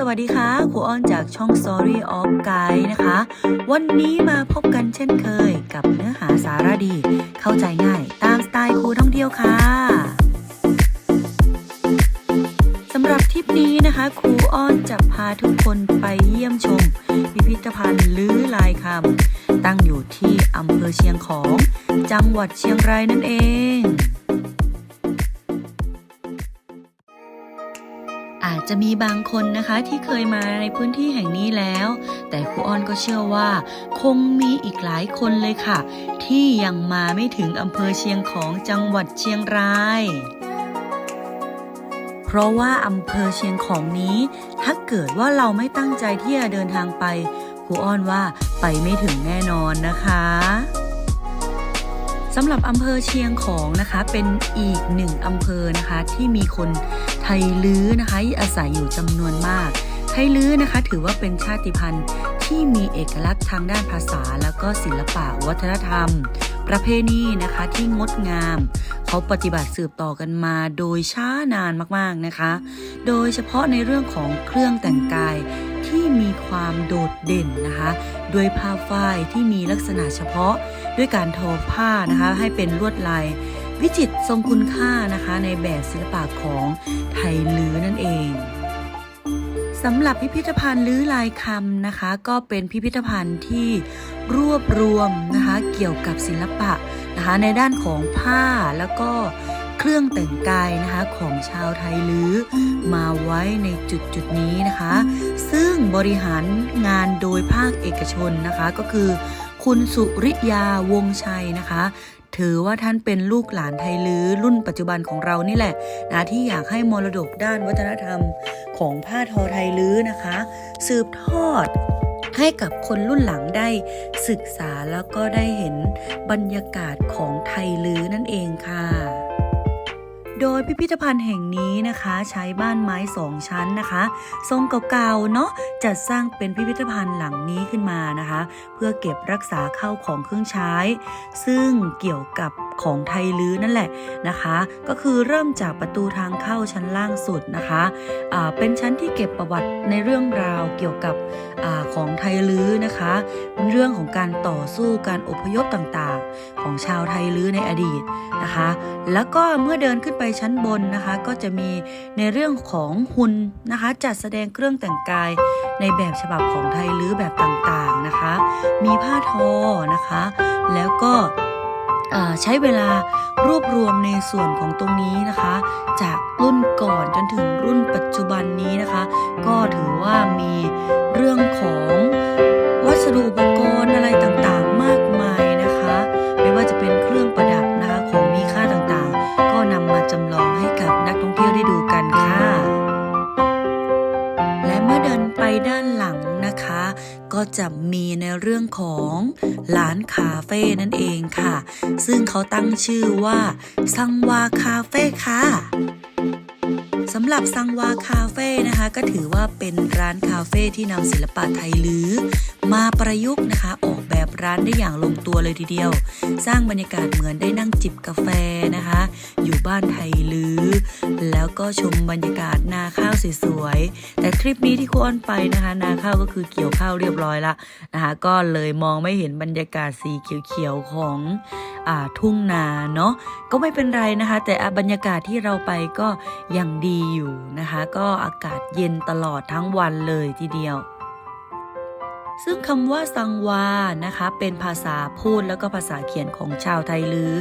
สวัสดีค่ะครูอ้อนจากช่อง Story of Guide นะคะ วันนี้มาพบกันเช่นเคยกับเนื้อหาสาระดี เข้าใจง่ายตามสไตล์ครูท่องเที่ยวค่ะสำหรับทริปนี้นะคะ ครูอ้อนจะพาทุกคนไปเยี่ยมชม พิพิธภัณฑ์ลื้อลายคำตั้งอยู่ที่อำเภอเชียงของ จังหวัดเชียงรายนั่นเอง อาจจะมีบางคนนะคะที่เคยมาในพื้นที่แห่งนี้แล้ว แต่ครูอ้อนก็เชื่อว่า คงมีอีกหลายคนเลยค่ะ ที่ยังมาไม่ถึงอำเภอเชียงของจังหวัดเชียงราย เพราะว่าอำเภอเชียงของนี้ ถ้าเกิดว่าเราไม่ตั้งใจที่จะเดินทางไปครูอ้อนว่าไปไม่ถึงแน่นอนนะคะสำหรับอำเภอเชียงของนะคะ เป็นอีกหนึ่งอำเภอนะคะที่มีคน ทยลื้อนะคะอาศัยอยู่จำนวนมาก ไทยลื้อนะคะถือว่าเป็นชาติพันธุ์ที่มีเอกลักษณ์ทางด้านภาษา แล้วก็ศิลปะวัฒนธรรม ประเพณีนะคะที่งดงาม เขาปฏิบัติสืบต่อกันมาโดยช้านานมากๆนะคะ โดยเฉพาะในเรื่องของเครื่องแต่งกายที่มีความโดดเด่นนะคะด้วยผ้าฝ้ายที่มีลักษณะเฉพาะด้วยการทอผ้านะคะให้เป็นลวดลาย วิจิตทรงคุณค่านะคะในแบบศิลปะของไทยลื้อนั่นเองสำหรับพิพิธภัณฑ์ลื้อลายคำนะคะ ก็เป็นพิพิธภัณฑ์ที่รวบรวมนะคะเกี่ยวกับศิลปะนะคะในด้านของผ้าแล้วก็เครื่องแต่งกายนะคะของชาวไทยลื้อมาไว้ในจุดจุดนี้นะคะ ซึ่งบริหารงานโดยภาคเอกชนนะคะก็คือ คุณสุริยาวงชัยนะคะ ถือว่าท่านเป็นลูกหลานไทยลื้อรุ่นปัจจุบันของเรานี่แหละนะที่อยากให้มรดกด้านวัฒนธรรมของผ้าทอไทยลื้อนะคะ สืบทอดให้กับคนรุ่นหลังได้ศึกษาแล้วก็ได้เห็นบรรยากาศของไทยลื้อนั่นเองค่ะ โดยพิพิธภัณฑ์แห่งนี้นะคะใช้บ้านไม้สองชั้นนะคะ ทรงเก่าๆเนาะจัดสร้างเป็นพิพิธภัณฑ์หลังนี้ขึ้นมานะคะ เพื่อเก็บรักษาเข้าของเครื่องใช้ ซึ่งเกี่ยวกับ ของไทยลื้อนั่นแหละนะคะ ก็คือเริ่มจากประตูทางเข้าชั้นล่างสุดนะคะอ่าเป็นชั้นที่เก็บประวัติในเรื่องราวเกี่ยวกับอของไทยลื้อนะคะเรื่องของการต่อสู้การอพยพต่างๆ ของชาวไทยลื้อในอดีตนะคะ แล้วก็เมื่อเดินขึ้นไปชั้นบนนะคะ ก็จะมีในเรื่องของหุ่นนะคะ จัดแสดงเครื่องแต่งกายในแบบฉบับของไทยลื้อแบบต่างๆนะคะ มีผ้าทอนะคะ แล้วก็ ใช้เวลารวบรวมในส่วนของตรงนี้นะคะ จากรุ่นก่อนจนถึงรุ่นปัจจุบันนี้นะคะ ก็ถือว่ามีเรื่องของวัสดุอุปก ก็จะมีในเรื่องของร้านคาเฟ่นั่นเองค่ะ ซึ่งเขาตั้งชื่อว่าซังวาคาเฟ่ค่ะสำหรับซังวาคาเฟ่นะคะ ก็ถือว่าเป็นร้านคาเฟ่ที่นำศิลปะไทยลื้อ มาประยุกต์นะคะ ออกแบบร้านได้อย่างลงตัวเลยทีเดียว สร้างบรรยากาศเหมือนได้นั่งจิบกาแฟนะคะ อยู่บ้านไทยลือ แล้วก็ชมบรรยากาศนาข้าวสวยๆแต่ทริปนี้ที่ครูอ้อนไปนะคะ นาข้าวก็คือเกี่ยวข้าวเรียบร้อยละนะคะก็เลยมองไม่เห็นบรรยากาศสีเขียวๆของอทุ่งนาเนาะก็ไม่เป็นไรนะคะ แต่บรรยากาศที่เราไปก็ยังดีอยู่นะคะ ก็อากาศเย็นตลอดทั้งวันเลยทีเดียว ซึ่งคำว่าสังวานะคะ เป็นภาษาพูดแล้วก็ภาษาเขียนของชาวไทยลือ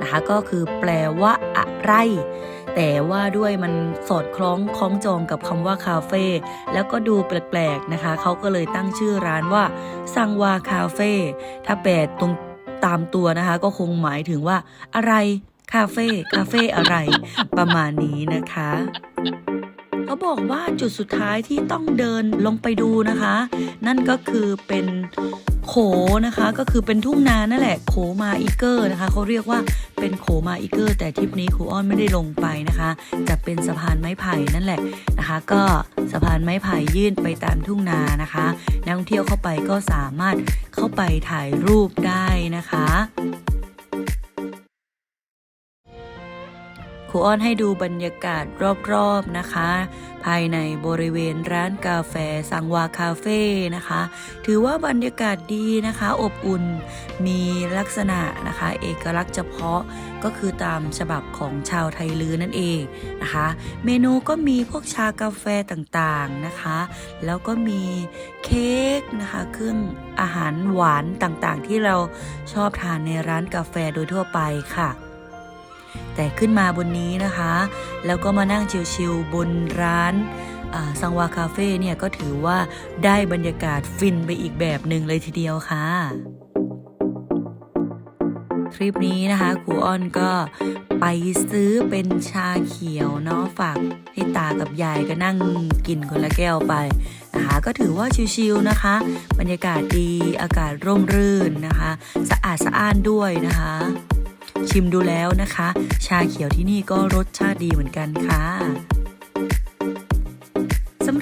นะคะ ก็คือแปลว่าอะไร แต่ว่าด้วยมันสอดคล้องคล้องจองกับคำว่าคาเฟ่แล้วก็ดูแปลกๆนะคะ เขาก็เลยตั้งชื่อร้านว่าสังวาคาเฟ่ถ้าแปลตรงตามตัวนะคะ ก็คงหมายถึงว่าอะไรคาเฟ่คาเฟ่อะไร ประมาณนี้นะคะ เขาบอกว่าจุดสุดท้ายที่ต้องเดินลงไปดูนะคะ นั่นก็คือเป็นโขนะคะก็คือเป็นทุ่งนานั่นแหละโขมาอีเกอร์นะคะเขาเรียกว่าเป็นโขมาอีเกอร์ แต่ทริปนี้ครูอ้อนไม่ได้ลงไปนะคะ จะเป็นสะพานไม้ไผ่นั่นแหละนะคะ ก็สะพานไม้ไผ่ยื่นไปตามทุ่งนานะคะนักท่องเที่ยวเข้าไปก็สามารถเข้าไปถ่ายรูปได้นะคะ รูอ้อนให้ดูบรรยากาศรอบๆนะคะ ภายในบริเวณร้านกาแฟสังวาคาเฟ่นะคะ ถือว่าบรรยากาศดีนะคะ อบอุ่นมีลักษณะนะคะ เอกลักษณ์เฉพาะก็คือตามฉบับของชาวไทยลือนั่นเองนะคะ เมนูก็มีพวกชากาแฟต่างๆนะคะ แล้วก็มีเค้กนะคะเครื่องอาหารหวานต่างๆ ที่เราชอบทานในร้านกาแฟโดยทั่วไปค่ะ แต่ขึ้นมาบนนี้นะคะ แล้วก็มานั่งชิลๆบนร้านสังวาคาเฟ่เนี่ยก็ถือว่าได้บรรยากาศฟินไปอีกแบบหนึ่งเลยทีเดียวค่ะทริปนี้นะคะครูอ้อนก็ไปซื้อเป็นชาเขียวเนาะฝากให้ตากับยายก็นั่งกินคนละแก้วไปนะคะก็ถือว่าชิลๆนะคะ บรรยากาศดีอากาศร่มรื่นนะคะ สะอาดสะอ้านด้วยนะคะ ชิมดูแล้วนะคะ ชาเขียวที่นี่ก็รสชาติดีเหมือนกันค่ะ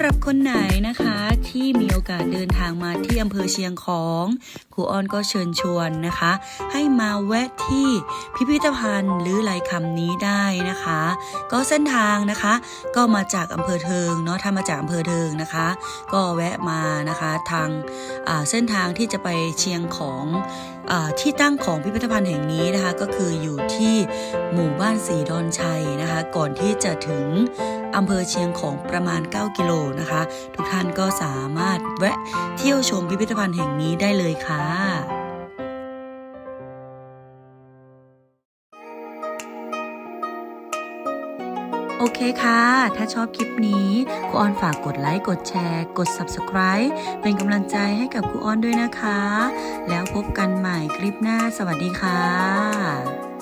หรับคนไหนนะคะที่มีโอกาสเดินทางมาที่อำเภอเชียงของครูอ้อนก็เชิญชวนนะคะ ให้มาแวะที่พิพิธภัณฑ์หรือลายคำนี้ได้นะคะ ก็เส้นทางนะคะ ก็มาจากอำเภอเทิงเนาะถ้ามาจากอำเภอเทิงนะคะ ก็แวะมานะคะทางเส้นทางที่จะไปเชียงของอที่ตั้งของพิพิธภัณฑ์แห่งนี้นะคะ ก็คืออยู่ที่หมู่บ้านสีดอนชัยนะคะ ก่อนที่จะถึง อำเภอเชียงของประมาณ 9 กิโลนะคะ ทุกท่านก็สามารถแวะเที่ยวชมพิพิธภัณฑ์แห่งนี้ได้เลยค่ะโอเคค่ะ ถ้าชอบคลิปนี้ครูออนฝากกดไลค์ กดแชร์ กด Subscribe เป็นกำลังใจให้กับครูออนด้วยนะคะ แล้วพบกันใหม่คลิปหน้า สวัสดีค่ะ